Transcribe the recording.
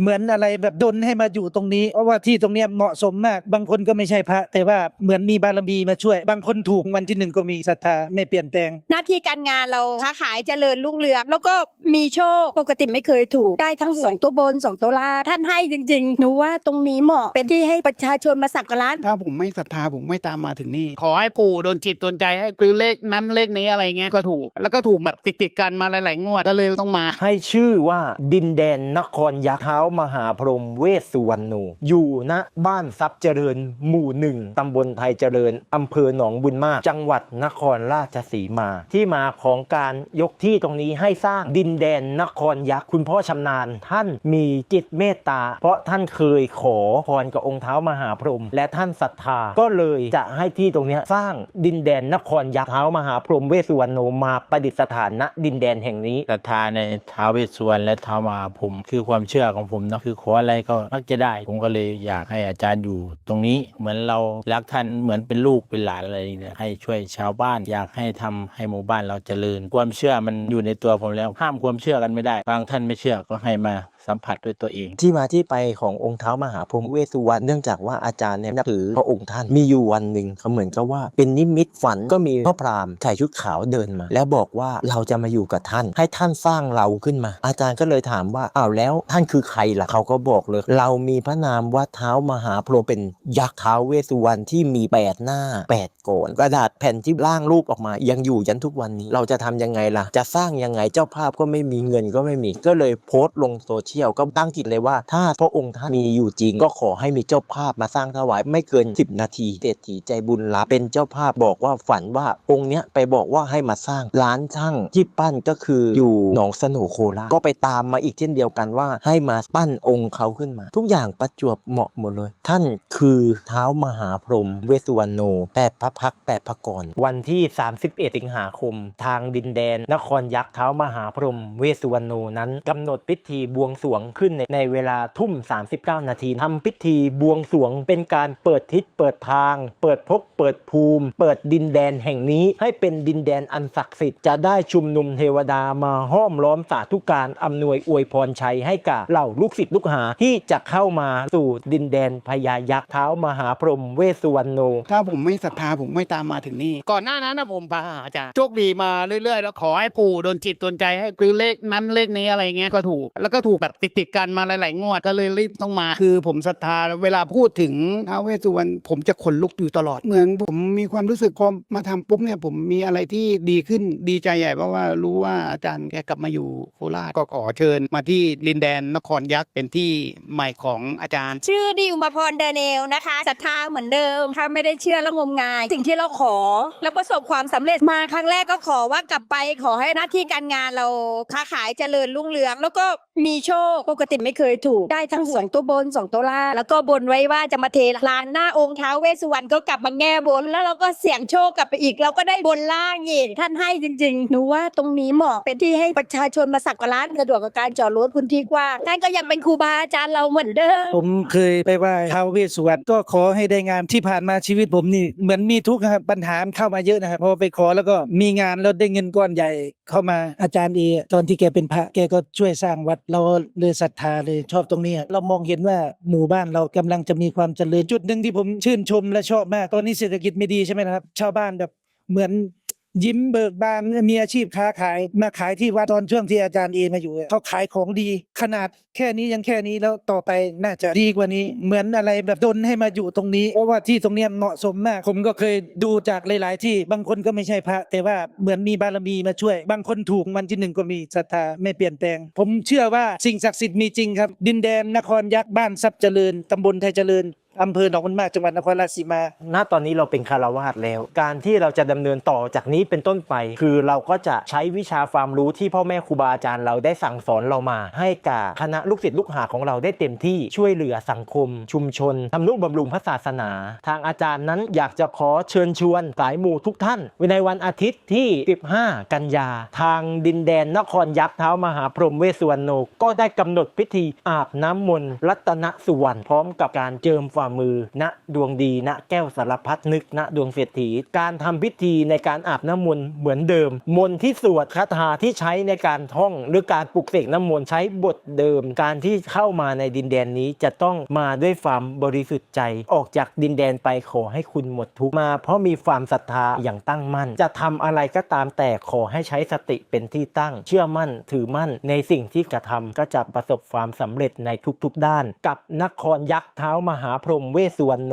เหมือนอะไรแบบดนให้มาอยู่ตรงนี้เพราะว่าที่ตรงเนี้ยเหมาะสมมาก บางคนก็ไม่ใช่พระ แต่ว่าเหมือนมีบารมีมาช่วย บางคนถูกวันที่หนึ่งก็มีศรัทธาไม่เปลี่ยนแปลง หน้าที่การงานเราค้าขายเจริญรุ่งเรืองแล้วก็มีโชคปกติไม่เคยถูกได้ทั้งสองตัวบนสองตัวล่างท่านให้จริงๆหนูว่าตรงนี้เหมาะเป็นที่ให้ประชาชนมาสักการะถ้าผมไม่ศรัทธาผมไม่ตามมาถึงนี่ ขอให้ปู่โดนจิตโดนใจให้คือเลขนั้นเลขนี้อะไรเงี้ยก็ถูก แล้วก็ถูกแบบติดๆกันมาหลายๆงวดก็เลยต้องมา ให้ชื่อว่าดินแดนนครยักษ์เท้ามหาพรหมเวสสุวรรณโนอยู่ณบ้านทรัพย์เจริญหมู่หนึ่งตำบลไทยเจริญอำเภอหนองบุญมาก จังหวัดนครราชสีมา ที่มาของการยกที่ตรงนี้ให้สร้างดินแดนนครยักษ์คุณพ่อชำนาญ ท่านมีจิตเมตตา เพราะท่านเคยขอพรกับองค์เท้ามหาพรหมและท่านศรัทธาก็เลยจะให้ที่ตรงนี้สร้างดินแดนนครยักษ์เท้ามหาพรหมเวสสุวรรณโนมาประดิษฐานณดินแดนแห่งนี้ศรัทธาในเท้าเวสสวรรณและเท้ามหาพรหมคือความเชื่อของผมเนาะคือขออะไรก็มักจะได้ ผมก็เลยอยากให้อาจารย์อยู่ ตรงนี้เหมือนเรารักท่านเหมือนเป็นลูกเป็นหลานอะไรเนี่ยให้ช่วยชาวบ้านอยากให้ทำให้หมู่บ้านเราเจริญ ความเชื่อมันอยู่ในตัวผมแล้วห้ามความเชื่อกันไม่ได้บางท่านไม่เชื่อก็ให้มาสัมผัสด้วยตัวเอง ที่มาที่ไปขององค์เท้ามหาพรหมเวสสุวรรณเนื่องจากว่าอาจารย์เนี่ยนับถือพระองค์ท่านมีอยู่วันหนึ่งเขาเหมือนกับว่าเป็นนิมิตฝันก็มีพ่อพราหมณ์ใส่ชุดขาวเดินมา แล้วบอกว่าเราจะมาอยู่กับท่าน ให้ท่านสร้างเราขึ้นมา อาจารย์ก็เลยถามว่าอ้าวแล้วท่านคือใครล่ะเขาก็บอกเลย เรามีพระนามว่าเท้ามหาพรหมเป็นยักษ์เท้าเวสสุวรรณที่มีแปดหน้าแปดโกนกระดาษแผ่นที่ร่างรูปออกมา ยังอยู่ยันทุกวันนี้เราจะทำยังไงล่ะ จะสร้างยังไงเจ้าภาพก็ไม่มีเงินก็ไม่มี ก็เลยโพสต์ลงโซเเชียลก็ตั้งจิตเลยว่า ถ้าพระองค์ท่านมีอยู่จริง ก็ขอให้มีเจ้าภาพมาสร้างถวายไม่เกิน 10 นาทีเศรษฐีใจบุญรับเป็นเจ้าภาพบอกว่าฝันว่าองค์เนี้ยไปบอกว่าให้มาสร้างร้านช่างที่ปั้นก็คืออยู่หนองสโหนโคราชก็ไปตามมาอีกเช่นเดียวกันว่าให้มาปั้นองค์เขาขึ้นมา ทุกอย่างประจวบเหมาะหมดเลย ท่านคือเท้ามหาพรหมเวสสุวรรณโนแปดพระพักแปดพระกรวันที่ 31 สิงหาคม ทางดินแดน นครยักษ์เท้ามหาพรหมเวสสุวรรณโนนั้นกำหนดพิธีบวงสวงขึ้นในในเวลาทุ่ม 39 นาทีทำพิธีบวงสวงเป็นการเปิดทิศเปิดทาง เปิดภพเปิดภูมิ เปิดดินแดนแห่งนี้ ให้เป็นดินแดนอันศักดิ์สิทธิ์จะได้ชุมนุมเทวดามาห้อมล้อมสาธุการอำนวยอวยพรชัยให้กับเหล่าลูกศิษย์ลูกหาที่จะเข้ามาสู่ดินแดนพญายักษ์เท้ามหาพรหมเวสสุวรรณโนถ้าผมไม่ศรัทธาผมไม่ตามมาถึงนี่ ก่อนหน้านั้นนะผมพาหาอาจารย์โชคดีมาเรื่อยๆ แล้วขอให้ปู่โดนจิตโดนใจให้คือเลขนั้นเลขนี้อะไรเงี้ยก็ถูกแล้วก็ถูกแบบติดๆกันมาหลาย ๆ งวดก็เลยรีบต้องมา คือผมศรัทธาเวลาพูดถึงท้าวเวสสุวรรณผมจะขนลุกอยู่ตลอดเหมือนผมมีความรู้สึกพอมาทำปุ๊บเนี่ยผมมีอะไรที่ดีขึ้นดีใจใหญ่เพราะว่ารู้ว่าอาจารย์แกกลับมาอยู่โคราชก็ขอเชิญ มาที่ดินแดนนครยักษ์เป็นที่ใหม่ของอาจารย์ ชื่อดิวมาพรเดเนลนะคะศรัทธาเหมือนเดิมถ้าไม่ได้เชื่อแล้วงมงาย สิ่งที่เราขอ แล้วประสบความสำเร็จมาครั้งแรกก็ขอว่ากลับไปขอให้หน้าที่การงานเราค้าขายเจริญรุ่งเรือง แล้วก็มีโชคปกติไม่เคยถูกได้ทั้งสองตัวบนสองตัวล่างแล้วก็บนไว้ว่าจะมาเทลานหน้าองค์ท้าวเวสสุวรรณก็กลับมาแง่บน แล้วเราก็เสี่ยงโชคกลับไปอีก เราก็ได้บนล่างอีกท่านให้จริงๆหนูว่าตรงนี้เหมาะเป็นที่ให้ประชาชนมาสักการะสะดวกกับการจอดรถพื้นที่กว้างท่านก็ยังเป็นครูบาอาจารย์เราเหมือนเดิมผมเคยไปไหว้ท้าวเวสสุวรรณก็ขอให้ได้งานที่ผ่านมาชีวิตผมนี่เหมือนมีทุกข์นะครับปัญหาเข้ามาเยอะนะครับพอไปขอแล้วก็มีงานแล้วได้เงินก้อนใหญ่เข้ามาอาจารย์เอตอนที่แกเป็นพระแกก็ช่วยสร้างวัดเราเลยศรัทธาเลยชอบตรงนี้เรามองเห็นว่าหมู่บ้านเรากำลังจะมีความเจริญจุดหนึ่งที่ผมชื่นชมและชอบมากตอนนี้เศรษฐกิจไม่ดีใช่ไหมครับ ชาวบ้านแบบเหมือน ยิ้มเบิกบานมีอาชีพค้าขายมาขายที่วัดตอนช่วงที่อาจารย์เอมาอยู่เขาขายของดี ขนาดแค่นี้ยังแค่นี้แล้วต่อไปน่าจะดีกว่านี้ เหมือนอะไรแบบดนให้มาอยู่ตรงนี้เพราะว่าที่ตรงเนี้ยเหมาะสมมาก ผมก็เคยดูจากหลาย ๆ ที่บางคนก็ไม่ใช่พระ แต่ว่าเหมือนมีบารมีมาช่วย บางคนถูกวันที่หนึ่งก็มีศรัทธาไม่เปลี่ยนแปลง ผมเชื่อว่าสิ่งศักดิ์สิทธิ์มีจริงครับ ดินแดนนครยักษ์บ้านทรัพย์เจริญตำบลไทยเจริญ อำเภอหนองมันมากจังหวัดนครราชสีมา ณตอนนี้เราเป็นคารวาสแล้ว การที่เราจะดำเนินต่อจากนี้เป็นต้นไป คือเราก็จะใช้วิชาความรู้ที่พ่อแม่ครูบาอาจารย์เราได้สั่งสอนเรามา ให้กับคณะลูกศิษย์ลูกหาของเราได้เต็มที่ช่วยเหลือสังคม ชุมชนทำนุบำรุงพระศาสนา ทางอาจารย์นั้นอยากจะขอเชิญชวนสายหมู่ทุกท่านในวันอาทิตย์ที่ 15 กันยา ทางดินแดนนครยักษ์เท้ามหาพรหมเวสสุวรรณโนก็ได้กำหนดพิธีอาบน้ำมนต์รัตนสุวรรณพร้อมกับการเจิมฝ่ามือ ณดวงดี ณแก้วสารพัดนึก ณดวงเศรษฐี การทำพิธีในการอาบน้ำมนต์เหมือนเดิม มนต์ที่สวดคาถาที่ใช้ในการท่อง หรือการปลุกเสกน้ำมนต์ใช้บทเดิม การที่เข้ามาในดินแดนนี้จะต้องมาด้วยความบริสุทธิ์ใจ ออกจากดินแดนไปขอให้คุณหมดทุกมา เพราะมีความศรัทธาอย่างตั้งมั่น จะทำอะไรก็ตามแต่ขอให้ใช้สติเป็นที่ตั้ง เชื่อมั่นถือมั่นในสิ่งที่กระทำก็จะประสบความสำเร็จในทุกๆด้าน กับนครยักษ์เท้ามหาพรหมเวสสุวรรณโน